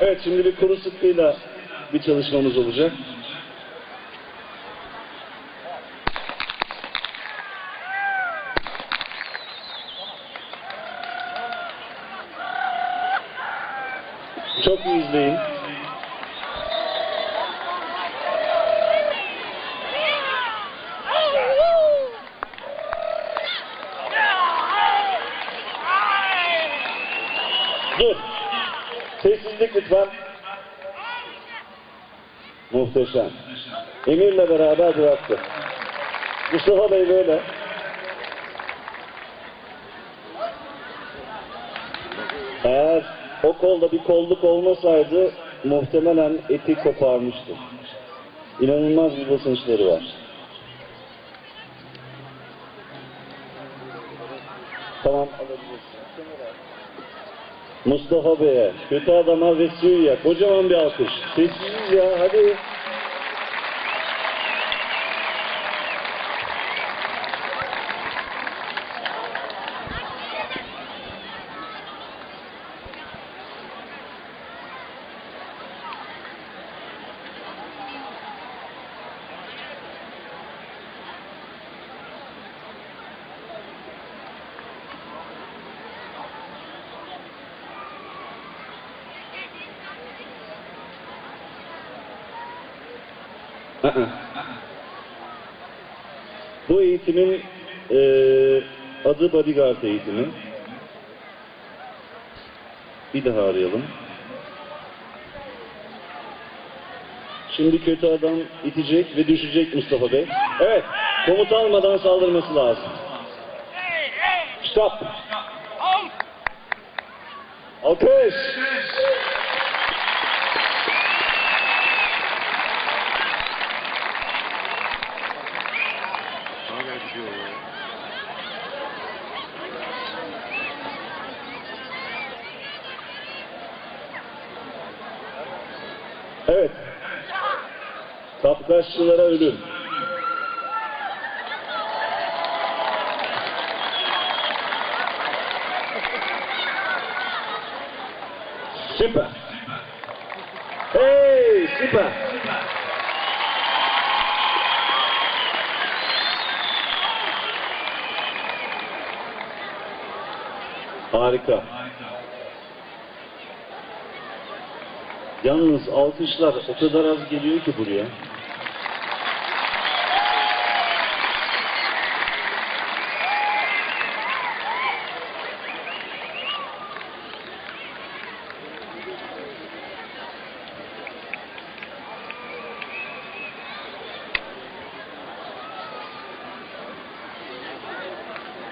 Evet şimdi bir kuru sıkkıyla bir çalışmamız olacak. Çok iyi izleyin. Sessizlik lütfen. Muhteşem. Emir'le beraber bıraktı. Mustafa Bey böyle. Eğer o kolda bir kolluk olmasaydı muhtemelen eti koparmıştı. İnanılmaz bir basınçları var. Tamam alabilirsin. Mustafa Bey'e, kötü adama ve. Kocaman bir alkış. Sessiz hadi. Bu eğitimin eee, adı bodyguard eğitimi. Bir daha arayalım. Şimdi kötü adam itecek ve düşecek Mustafa Bey. Evet, komut almadan saldırması lazım. Stop. Alkış. Gidiyor. Evet. Kapkaççılara ölüm. Süper. Hey, süper. Harika. Yalnız alkışlar o kadar az geliyor ki buraya.